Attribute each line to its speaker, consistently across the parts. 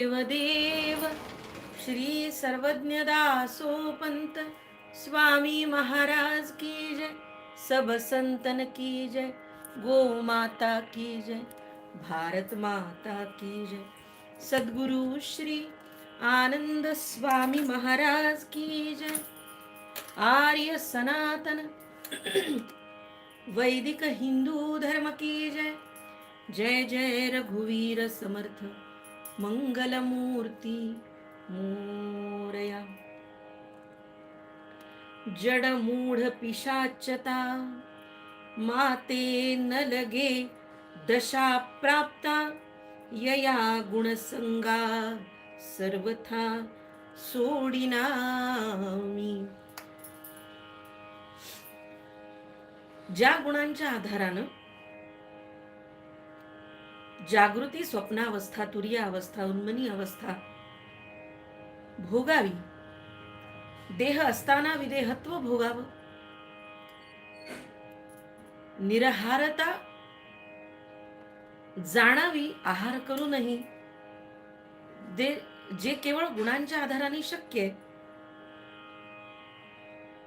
Speaker 1: देवदेव, श्री सर्वज्ञदासोपंत स्वामी महाराज की जय, सब संतन की जय, गो माता की जय, भारत माता की जय। सद्गुरु श्री आनंद स्वामी महाराज की जय। आर्य सनातन, वैदिक हिंदू धर्म की जय। जय जय रघुवीर समर्थ। मङ्गलमूर्ती मोरया जडमूढपिशाचता माते न लगे दशा प्राप्ता यया गुणसङ्गा सर्वथा सोडिनामी ज्या गुणांच्या आधारानं जागृती स्वप्नावस्था तुर्य अवस्था उन्मनी अवस्था भोगावी. देह असताना विदेहत्व भोगावं. निरहारता. जाणावी आहार करूनही दे जे केवळ गुणांच्या आधाराने शक्य आहे.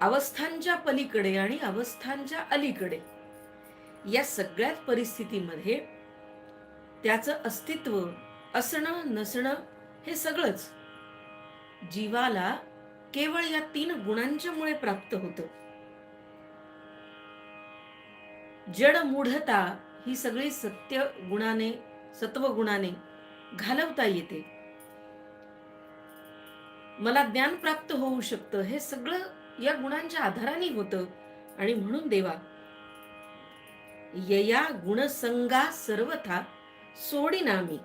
Speaker 1: अवस्थांच्या पलीकडे आणि अवस्थांच्या अलीकडे. या सगळ्याच परिस्थितीमध्ये त्याचं अस्तित्व असणं नसणं हे सगळंच. जीवाला केवळ या तीन गुणांच्या मुळे प्राप्त होतं. जड मूढता ही सगळी सत्य गुणाने सत्व गुणाने घालवता येते. मला ज्ञान प्राप्त होऊ शकतं हे सगळं या गुणांच्या आधाराने होतं आणि म्हणून देवा यया गुणसंगा सर्वथा सोडिनामी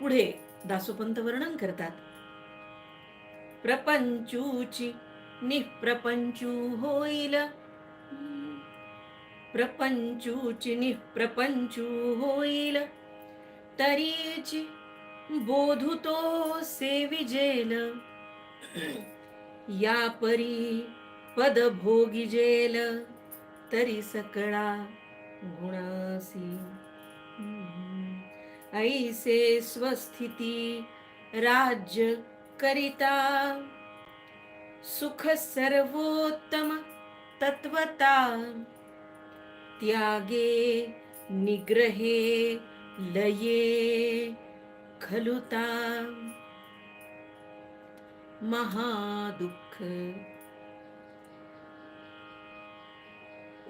Speaker 1: पुढे दासोपंत वर्णन करतात. प्रपंचूची निप्रपंचू होईल. प्रपंचूची निप्रपंचू होईल. तरीची बोधुतो सेविजेल या परी पद भोगिजेल तरी सकळा गुणासी. ऐसे स्वस्थिती राज्य करिता। सुख सर्वोत्तम तत्वता। त्यागे निग्रहे लये खलुता। महादुःख।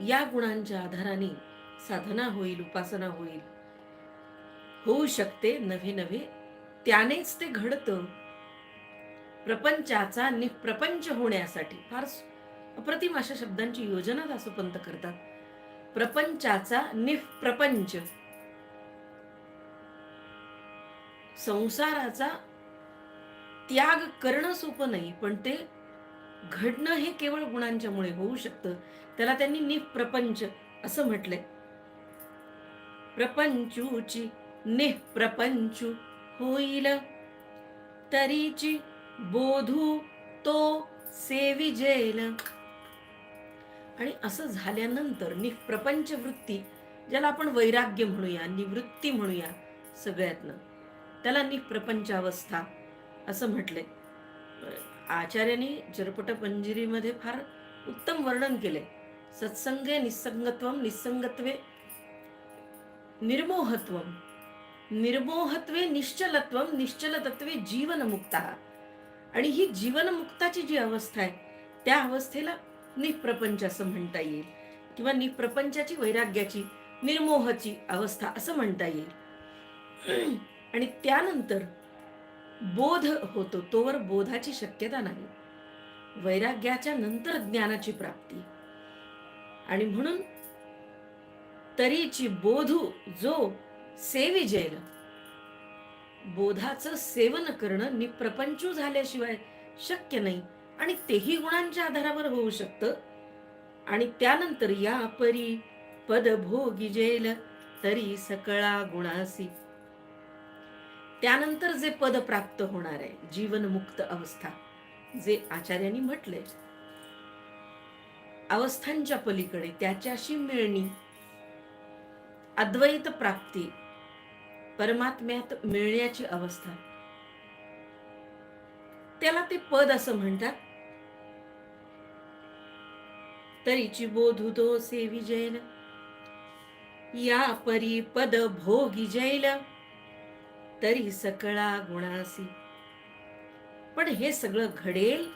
Speaker 1: या गुणांच्या आधाराने साधना होईल उपासना होईल होऊ शकते नवे नव्हे. त्यानेच ते घडतं. प्रपंचाचा निप्रपंच होण्यासाठी. फार अप्रतिम अशा शब्दांची योजना दासोपंत करतात. प्रपंचाचा निप्रपंच. संसाराचा त्याग करणं सोपं नाही पण ते घडणं हे केवळ गुणांच्यामुळे होऊ शकतं. त्याला त्यांनी निप्रपंच असं म्हटलंय. प्रपंचूची निप्रपंचू होईल। तरीची बोधू तो सेविजेल आणि असं झाल्यानंतर निप्रपंच वृत्ती ज्याला आपण वैराग्य म्हणूया निवृत्ती म्हणूया सगळ्यातनं त्याला निप्रपंच अवस्था असं म्हटलंय. आचार्यांनी जरपट पंजिरीमध्ये फार उत्तम वर्णन केले सत्संगे निसंगत्व निसंगत्वे निर्मोहत्वम निर्मोहत्वे निश्चलत्वम निश्चलतत्वे जीवनमुक्ता. आणि ही जीवनमुक्ताची जी अवस्था आहे त्या अवस्थेला निप्रपंच असं म्हणता येईल. किंवा निप्रपंचाची वैराग्याची निर्मोहची अवस्था असं म्हणता येईल. आणि त्यानंतर बोध होतो तोवर बोधाची शक्यता नाही. वैराग्याच्या नंतर ज्ञानाची प्राप्ती. आणि म्हणून तरीची बोधू जो सेविजेल बोधाचं सेवन करणं निप्रपंचू झाल्याशिवाय शक्य नाही आणि तेही गुणांच्या आधारावर होऊ शकतं. आणि त्यानंतर या परी पद भोगिजेल तरी सकळा गुणासी. त्यानंतर जे पद प्राप्त होणार आहे जीवनमुक्त अवस्था जे आचार्यांनी म्हटले अवस्थांच्या पलीकडे त्याच्याशी मिळणी अद्वैत प्राप्ती परमात्म्यात मिळण्याची अवस्था. त्याला ते पद असं म्हणतात. तरीची बोधुतो से विजयन. या परी पद भोगी जैल. तरी सकळा गुणासी. पण हे सगळं घडेल.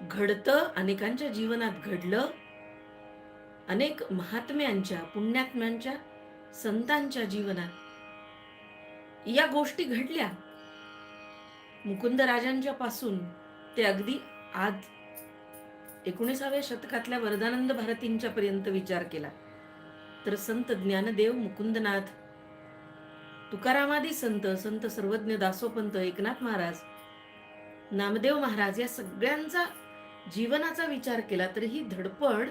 Speaker 1: घडतं अनेकांच्या जीवनात घडलं. अनेक महात्म्यांच्या पुण्यात्म्यांच्या. संतांच्या जीवनात. या गोष्टी घडल्या. मुकुंद राजांच्या पासून ते अगदी आज एकोणीसाव्या शतकातल्या वरदानंद भारतींच्या पर्यंत विचार केला. तर संत ज्ञानदेव मुकुंदनाथ तुकारामादी संत संत सर्वज्ञ दासोपंत एकनाथ महाराज नामदेव महाराज या सगळ्यांचा जीवनाचा विचार केला तर ही धडपड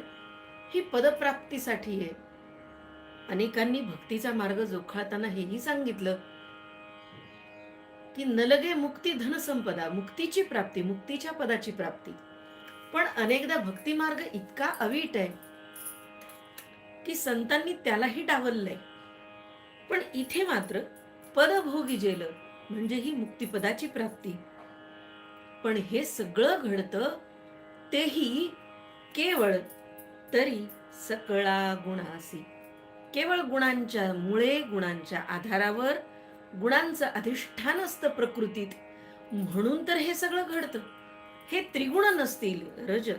Speaker 1: ही पदप्राप्तीसाठी आहे. अनेकांनी भक्तीचा मार्ग जोखाळताना हेही सांगितलं की नलगे मुक्ती धनसंपदा मुक्तीची प्राप्ती मुक्तीच्या पदाची प्राप्ती. पण अनेकदा भक्ती मार्ग इतका अवीट आहे की संतांनी त्यालाही डावललंय. पण इथे मात्र पदभोगी जेल म्हणजे ही मुक्तिपदाची प्राप्ती. पण हे सगळं घडतं तेही केवळ तरी सकळा गुणासी. केवळ गुणांच्या मुळे गुणांच्या आधारावर गुणांचं अधिष्ठान असतं प्रकृतीत. म्हणून तर हे सगळं घडतं. हे त्रिगुण नसतील रज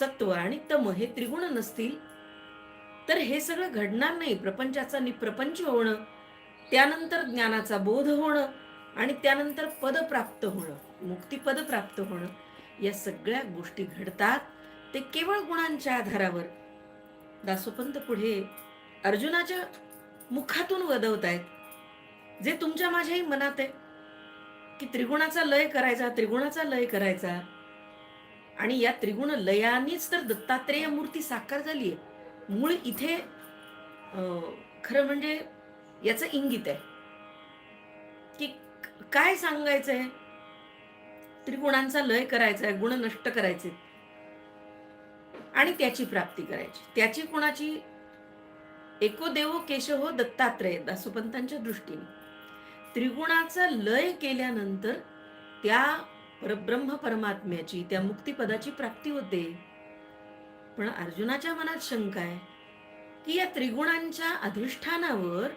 Speaker 1: सत्व आणि तम हे त्रिगुण नसतील तर हे सगळं घडणार नाही. प्रपंचाचा निप्रपंच होणं त्यानंतर ज्ञानाचा बोध होणं आणि त्यानंतर पद प्राप्त होणं मुक्तिपद प्राप्त होणं या सगळ्या गोष्टी घडतात. ते केवळ गुणांच्या आधारावर. दासोपंत पुढे अर्जुनाच्या मुखातून वदवत आहेत जे तुमच्या माझ्याही मनात आहे. की त्रिगुणाचा लय करायचा त्रिगुणाचा लय करायचा. आणि या त्रिगुण लयानीच तर दत्तात्रेय मूर्ती साकार झाली आहे मूळ इथे खरं म्हणजे याचं इंगित आहे. की काय सांगायचंय? त्रिगुणांचा लय करायचा आहे गुण नष्ट करायचे आणि त्याची प्राप्ती करायची. त्याची कोणाची? एको देवो केशव दत्तात्रेय दासोपंतांच्या दृष्टीने. त्रिगुणाचा लय केल्यानंतर त्या परब्रह्म परमात्म्याची त्या मुक्तिपदाची प्राप्ती होते. पण अर्जुनाच्या मनात शंका आहे की या त्रिगुणांच्या अधिष्ठानावर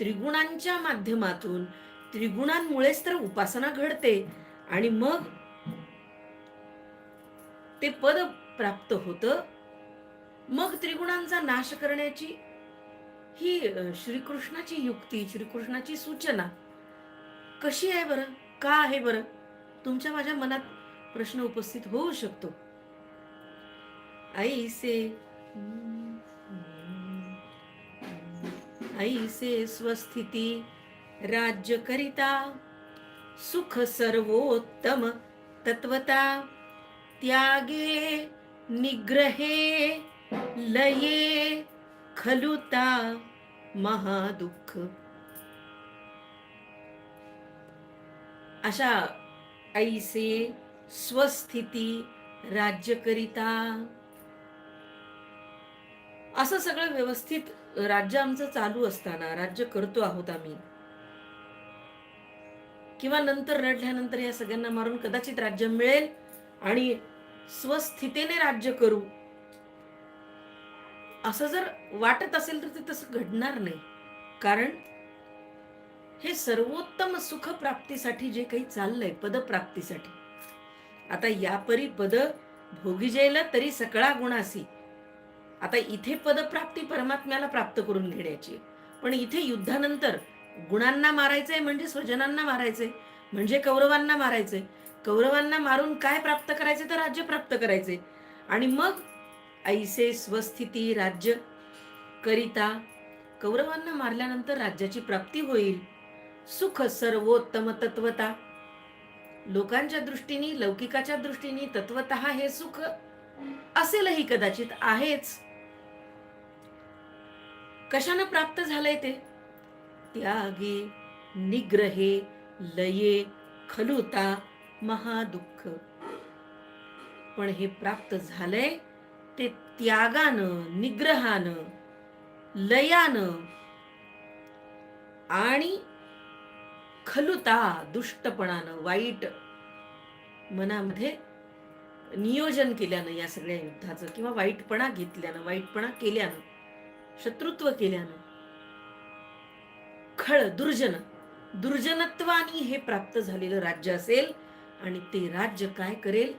Speaker 1: त्रिगुणांच्या माध्यमातून त्रिगुणांमुळेच तर उपासना घडते. आणि मग ते पद प्राप्त होतं. मग त्रिगुणांचा नाश करण्याची ही श्रीकृष्णाची युक्ती श्रीकृष्णाची सूचना कशी आहे बरं? का आहे बरं? तुमच्या माझ्या मनात प्रश्न उपस्थित होऊ शकतो. ऐसे ऐसे स्वस्थिती राज्य करिता सुख सर्वोत्तम तत्वता त्यागे निग्रहे लये खलुता महादुःख. अशा ऐसे स्वस्थिती राज्य करिता असं सगळं व्यवस्थित राज्य आमचं चालू असताना राज्य करतो आहोत आम्ही. किंवा नंतर रडल्यानंतर या सगळ्यांना मारून कदाचित राज्य मिळेल आणि स्वस्थितीने राज्य करू. असं जर वाटत असेल तर ते तसं घडणार नाही. कारण हे सर्वोत्तम सुख प्राप्तीसाठी जे काही चाललंय पदप्राप्तीसाठी. आता यापरी पद भोगी जायला तरी सकळा गुणासी. आता इथे पदप्राप्ती परमात्म्याला प्राप्त करून घेण्याची. पण इथे युद्धानंतर गुणांना मारायचंय म्हणजे स्वजनांना मारायचंय म्हणजे कौरवांना मारायचंय. कौरवांना मारून काय प्राप्त करायचे तर राज्य प्राप्त करायचे. आणि मग ऐसे स्वस्थिती राज्य करिता कौरवांना मारल्यानंतर राज्याची प्राप्ती होईल. सुख सर्वोत्तम तत्वता. लोकांच्या दृष्टीने लौकिकाच्या दृष्टीने तत्वत हे सुख असेलही कदाचित आहेच. कशानं प्राप्त झालंय ते? त्यागे निग्रहे लये खलुता महादुःख. पण हे प्राप्त झालंय ते त्यागानं निग्रहानं लयानं आणि खलुता दुष्टपणानं वाईट मनामध्ये नियोजन केल्यानं या सगळ्या युद्धाचं किंवा वाईटपणा घेतल्यानं वाईटपणा केल्यानं शत्रुत्व केल्यानं खळ दुर्जन दुर्जनत्वानी हे प्राप्त झालेलं राज्य असेल आणि ते राज्य काय करेल?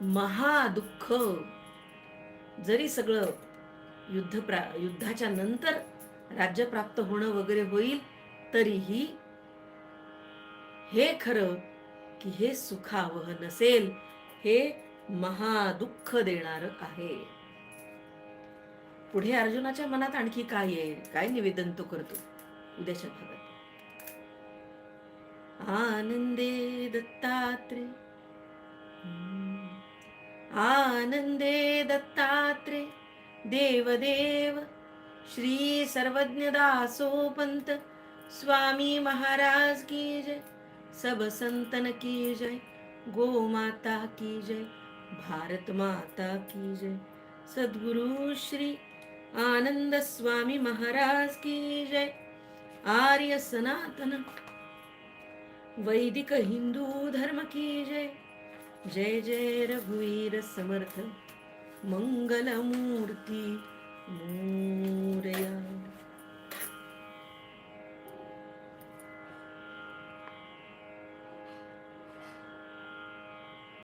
Speaker 1: महादुःख. जरी सगळं युद्ध प्रा युद्धाच्या नंतर राज्य प्राप्त होणं वगैरे होईल तरीही हे खरं की हे सुखावह नसेल हे महादुःख देणार आहे. पुढे अर्जुनाच्या मनात आणखी काय येईल? काय निवेदन तो करतो? उद्याच्या भागात. आनंदे दत्तात्रे. आनन्दे आनंदे दत्तात्रे. देवदेव श्री सर्वज्ञ दासोपंत स्वामी महाराज की जय. सब संतन की जय. गो माता की जय. भारत माता की जय. सद्गुरु श्री आनंद स्वामी महाराज की जय. आर्य सनातन वैदिक हिंदू धर्म की जय। जय जय रघुवीर समर्थ। मंगलमूर्ती